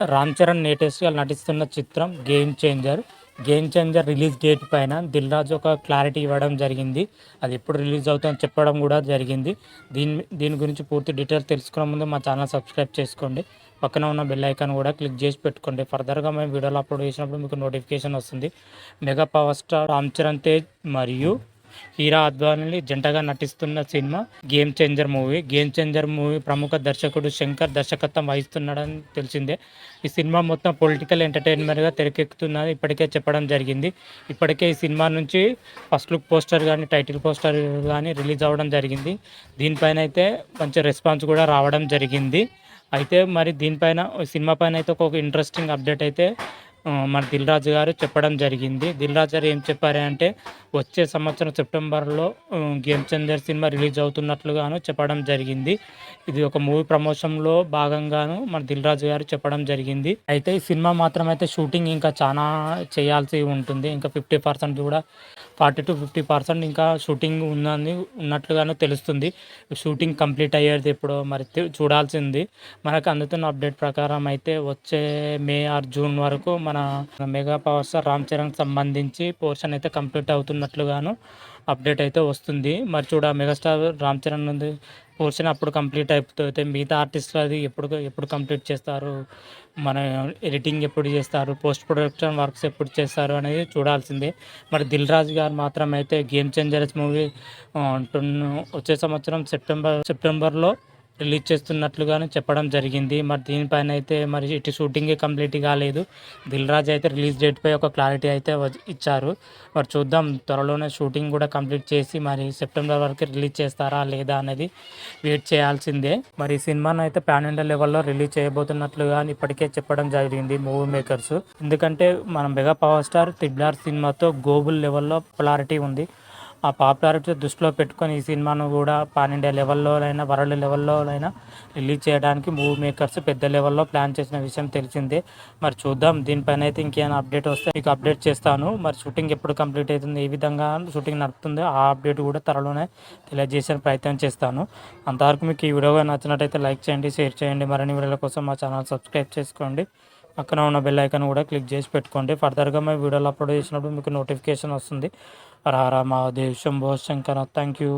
రామ్ చరణ్ లేటెస్ట్గా నటిస్తున్న చిత్రం game changer game changer release date పైన దిల్ రాజు ఒక క్లారిటీ ఇవ్వడం జరిగింది. అది ఎప్పుడు రిలీజ్ అవుతుందని చెప్పడం కూడా జరిగింది. దీని దీని గురించి పూర్తి డీటెయిల్ తెలుసుకునే ముందు మా ఛానల్ సబ్స్క్రైబ్ చేసుకోండి. పక్కన ఉన్న బెల్ ఐకాన్ కూడా క్లిక్ చేసి పెట్టుకోండి. ఫర్దర్గా మేము వీడియోలు అప్లోడ్ చేసినప్పుడు మీకు నోటిఫికేషన్ వస్తుంది. Mega power star Ram Charan Tej మరియు హీరా అద్వాని జంటగా నటిస్తున్న cinema game changer movie game changer movie ప్రముఖ దర్శకుడు శంకర్ దర్శకత్వం వహిస్తున్నాడని తెలిసిందే. ఈ సినిమా మొత్తం పొలిటికల్ ఎంటర్టైన్మెంట్గా తెరకెక్కుతున్నది ఇప్పటికే చెప్పడం జరిగింది. ఇప్పటికే ఈ సినిమా నుంచి ఫస్ట్ లుక్ పోస్టర్ కానీ టైటిల్ పోస్టర్ కానీ రిలీజ్ అవ్వడం జరిగింది. దీనిపైన అయితే మంచి రెస్పాన్స్ కూడా రావడం జరిగింది. అయితే మరి దీనిపైన సినిమా పైన అయితే ఒక ఇంట్రెస్టింగ్ అప్డేట్ అయితే మన దిల్ రాజు గారు చెప్పడం జరిగింది. దిల్ రాజు గారు ఏం చెప్పారంటే వచ్చే సంవత్సరం సెప్టెంబర్లో గేమ్ చందర్ సినిమా రిలీజ్ అవుతున్నట్లుగాను చెప్పడం జరిగింది. ఇది ఒక మూవీ ప్రమోషన్లో భాగంగాను మన దిల్ రాజు గారు చెప్పడం జరిగింది. అయితే ఈ సినిమా మాత్రం అయితే షూటింగ్ ఇంకా చాలా చేయాల్సి ఉంటుంది. ఇంకా ఫిఫ్టీ పర్సెంట్ కూడా ఫార్టీ టు ఫిఫ్టీ పర్సెంట్ ఇంకా షూటింగ్ ఉందని ఉన్నట్లుగాను తెలుస్తుంది. షూటింగ్ కంప్లీట్ అయ్యేది ఎప్పుడో మరి చూడాల్సింది. మనకు అందుతున్న అప్డేట్ ప్రకారం అయితే వచ్చే మే ఆర్ జూన్ వరకు మన mega power star Ram Charan సంబంధించి పోర్షన్ అయితే కంప్లీట్ అవుతున్నట్లుగాను అప్డేట్ అయితే వస్తుంది. మరి చూడ మెగాస్టార్ రామ్ చరణ్ ఉంది. పోర్షన్ అప్పుడు కంప్లీట్ అయిపోతే మిగతా ఆర్టిస్టులు అది ఎప్పుడు ఎప్పుడు కంప్లీట్ చేస్తారు? మన ఎడిటింగ్ ఎప్పుడు చేస్తారు? పోస్ట్ ప్రొడక్షన్ వర్క్స్ ఎప్పుడు చేస్తారు అనేది చూడాల్సిందే. మరి దిల్ రాజు గారు మాత్రం అయితే గేమ్ చేంజర్స్ మూవీ వచ్చే సంవత్సరం సెప్టెంబర్ సెప్టెంబర్లో రిలీజ్ చేస్తున్నట్లుగానే చెప్పడం జరిగింది. మరి దీనిపైన అయితే మరి ఇటు షూటింగే కంప్లీట్ కాలేదు. దిల్ రాజు అయితే రిలీజ్ డేట్పై ఒక క్లారిటీ అయితే వ- ఇచ్చారు. మరి చూద్దాం త్వరలోనే షూటింగ్ కూడా కంప్లీట్ చేసి మరి సెప్టెంబర్ వరకు రిలీజ్ చేస్తారా లేదా అనేది వెయిట్ చేయాల్సిందే. మరి ఈ సినిమాను అయితే ప్యాన్ ఇండియా లెవెల్లో రిలీజ్ చేయబోతున్నట్లుగా ఇప్పటికే చెప్పడం జరిగింది మూవీ మేకర్స్. ఎందుకంటే మన మెగా పవర్ స్టార్ త్రిబులార్ సినిమాతో గ్లోబల్ లెవెల్లో పాపులారిటీ ఉంది. ఆ పాపులారిటీ దృష్టిలో పెట్టుకొని ఈ సినిమాను కూడా పాన్ ఇండియా లెవెల్లోనైనా వరల్డ్ లెవెల్లోనైనా రిలీజ్ చేయడానికి మూవీ మేకర్స్ పెద్ద లెవెల్లో ప్లాన్ చేసిన విషయం తెలిసిందే. మరి చూద్దాం దీనిపైన అయితే ఇంకేమైనా అప్డేట్ వస్తే మీకు అప్డేట్ చేస్తాను. మరి షూటింగ్ ఎప్పుడు కంప్లీట్ అవుతుంది ఏ విధంగా షూటింగ్ నడుపుతుందో ఆ అప్డేట్ కూడా త్వరలోనే తెలియజేసే ప్రయత్నం చేస్తాను. అంతవరకు మీకు ఈ వీడియో నచ్చినట్టయితే లైక్ చేయండి షేర్ చేయండి. మరిన్ని వీడియోల కోసం మా ఛానల్ సబ్స్క్రైబ్ చేసుకోండి. పక్కన ఉన్న బెల్ ఐకాన్ కూడా క్లిక్ చేసి పెట్టుకోండి. ఫర్దర్గా మేము వీడియోలు అప్లోడ్ చేసినప్పుడు మీకు నోటిఫికేషన్ వస్తుంది. రారా మహాదేవ్ శంభో శంకర థ్యాంక్ యూ